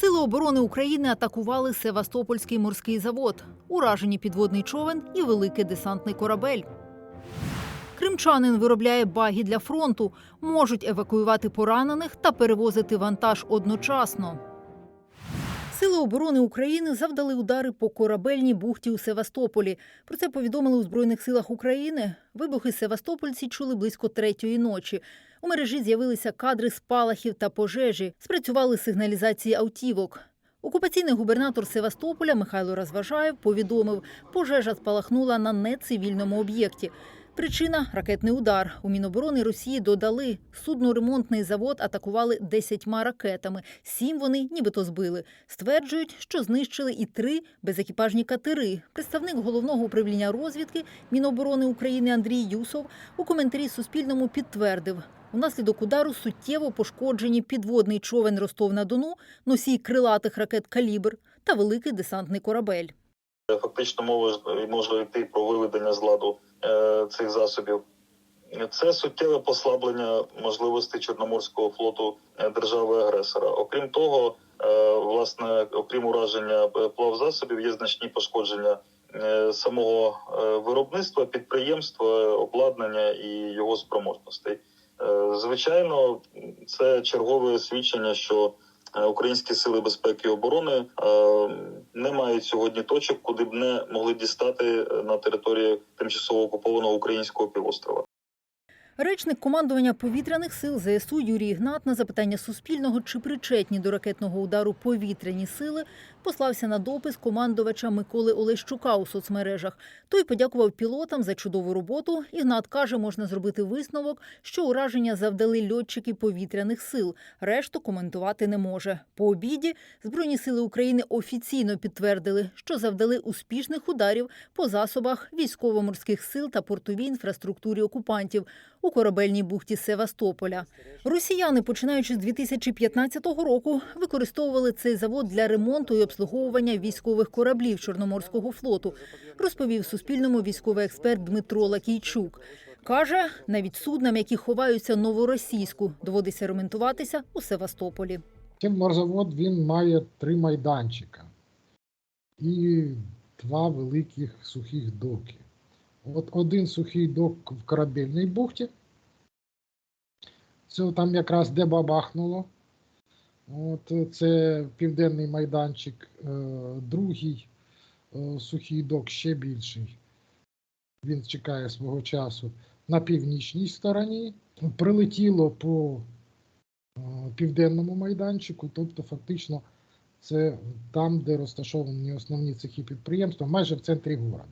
Сили оборони України атакували Севастопольський морський завод, уражені підводний човен і великий десантний корабель. Кримчанин виробляє баги для фронту, можуть евакуювати поранених та перевозити вантаж одночасно. Сили оборони України завдали удари по корабельній бухті у Севастополі. Про це повідомили у Збройних силах України. Вибухи Севастопольці чули близько третьої ночі. У мережі з'явилися кадри спалахів та пожежі. Спрацювали сигналізації автівок. Окупаційний губернатор Севастополя Михайло Розважаєв повідомив, пожежа спалахнула на нецивільному об'єкті. Причина ракетний удар. У Міноборони Росії додали судноремонтний завод атакували десятьма ракетами. Сім вони нібито збили. Стверджують, що знищили і три безекіпажні катери. Представник головного управління розвідки Міноборони України Андрій Юсов у коментарі Суспільному підтвердив. Унаслідок удару суттєво пошкоджені підводний човен Ростов на Дону, носій крилатих ракет Калібр та великий десантний корабель. Фактично мова може йти про виведення з ладу цих засобів. Це суттєве послаблення можливостей Чорноморського флоту е, держави-агресора. Окрім того, е, власне, окрім ураження е, плавзасобів, є значні пошкодження е, самого е, виробництва, підприємства, обладнання і його спроможностей. Е, Звичайно, це чергове свідчення, що е, українські сили безпеки і оборони е, не мають сьогодні точок, куди б не могли дістати е, на території тимчасово окупованого українського півострова. Речник командування повітряних сил ЗСУ Юрій Ігнат на запитання Суспільного, чи причетні до ракетного удару повітряні сили, послався на допис командувача Миколи Олещука у соцмережах. Той подякував пілотам за чудову роботу. Ігнат каже, можна зробити висновок, що ураження завдали льотчики повітряних сил. Решту коментувати не може. По обіді Збройні сили України офіційно підтвердили, що завдали успішних ударів по засобах військово-морських сил та портовій інфраструктурі окупантів у корабельній бухті Севастополя. Росіяни, починаючи з 2015 року, використовували цей завод для ремонту і обслуговування військових кораблів Чорноморського флоту, розповів Суспільному військовий експерт Дмитро Лакійчук. Каже, навіть суднам, які ховаються новоросійську, доводиться ремонтуватися у Севастополі. Цей морзавод він має три майданчика і два великих сухих доки. От один сухий док в корабельній бухті. Це там якраз де бабахнуло. От е, це південний майданчик, Е, другий е, сухий док ще більший. Він чекає свого часу на північній стороні. Прилетіло по південному майданчику, тобто фактично це там, де розташовані основні цехи підприємства, майже в центрі міста.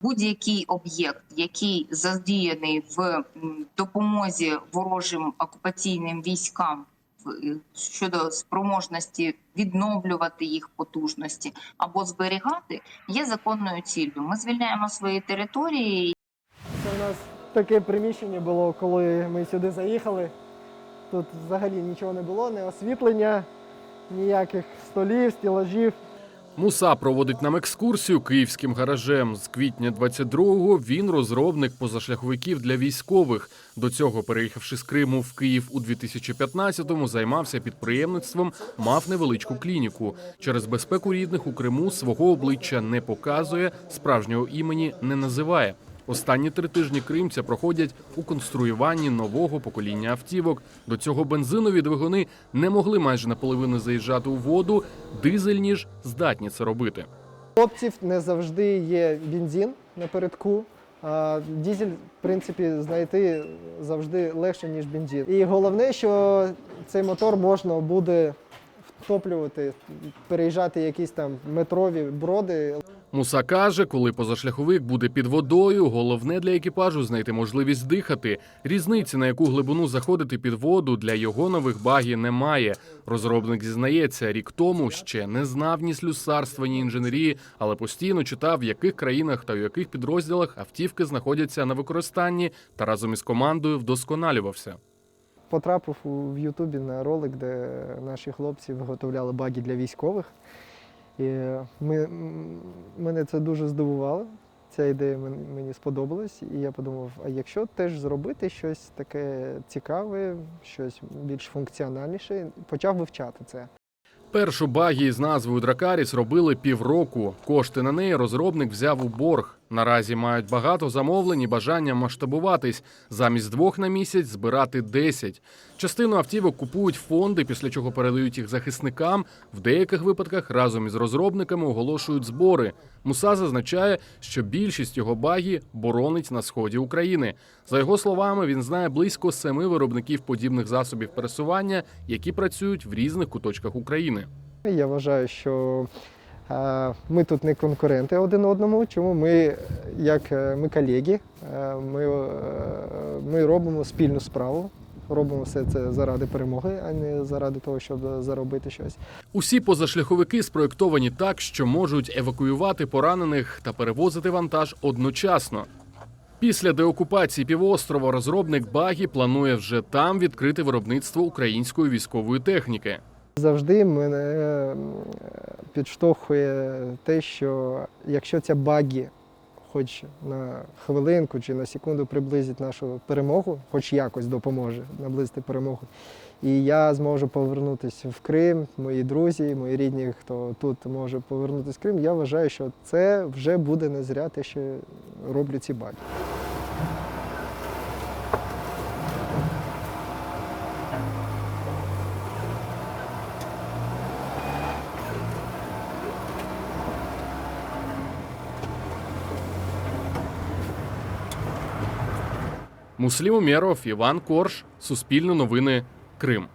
Будь-який об'єкт, який задіяний в допомозі ворожим окупаційним військам е, щодо спроможності відновлювати їх потужності або зберігати, є законною ціллю. Ми звільняємо свої території Це у нас таке приміщення було, коли ми сюди заїхали. Тут взагалі нічого не було, не освітлення, ніяких столів, стілажів. Муса проводить нам екскурсію київським гаражем. З квітня 22-го він розробник позашляховиків для військових. До цього, переїхавши з Криму в Київ у 2015-му, займався підприємництвом, мав невеличку клініку. Через безпеку рідних у Криму свого обличчя не показує, справжнього імені не називає. Останні три тижні кримця проходять у конструюванні нового покоління автівок. До цього бензинові двигуни не могли майже наполовину заїжджати у воду. Дизельні ж здатні це робити. Хлопців не завжди є бензин напередку. Дізель, в принципі, знайти завжди легше, ніж бензин. І головне, що цей мотор можна буде втоплювати, переїжджати якісь там метрові броди. Муса каже, коли позашляховик буде під водою, головне для екіпажу знайти можливість дихати. Різниці, на яку глибину заходити під воду, для його нових багі немає. Розробник зізнається, рік тому ще не знав ні слюсарства, ні інженерії, але постійно читав, в яких країнах та в яких підрозділах автівки знаходяться на використанні, та разом із командою вдосконалювався. Потрапив в Ютубі на ролик, де наші хлопці виготовляли баги для військових. І ми, мене це дуже здивувало. Ця ідея мен- мені сподобалась. І я подумав, а якщо теж зробити щось таке цікаве, щось більш функціональніше, почав вивчати це. Першу багі з назвою Дракаріс робили півроку. Кошти на неї розробник взяв у борг. Наразі мають багато замовлень і бажання масштабуватись. Замість двох на місяць збирати 10. Частину автівок купують фонди, після чого передають їх захисникам. В деяких випадках разом із розробниками оголошують збори. Муса зазначає, що більшість його багі боронить на сході України. За його словами, він знає близько семи виробників подібних засобів пересування, які працюють в різних куточках України. Я вважаю, що ми тут не конкуренти один одному. Чому ми, як е, ми колеги, е, ми, е, ми робимо спільну справу. Робимо все це заради перемоги, а не заради того, щоб заробити щось. Усі позашляховики спроєктовані так, що можуть евакуювати поранених та перевозити вантаж одночасно. Після деокупації півострова розробник Багі планує вже там відкрити виробництво української військової техніки. Завжди мене е, підштовхує те, що якщо ця багі хоч на хвилинку чи на секунду приблизить нашу перемогу, хоч якось допоможе наблизити перемогу. І я зможу повернутися в Крим, мої друзі, мої рідні, хто тут може повернутися в Крим. Я вважаю, що це вже буде не зря те, що роблять ці баги. Муслім Умєров, Іван Корж, Суспільне новини, Крим.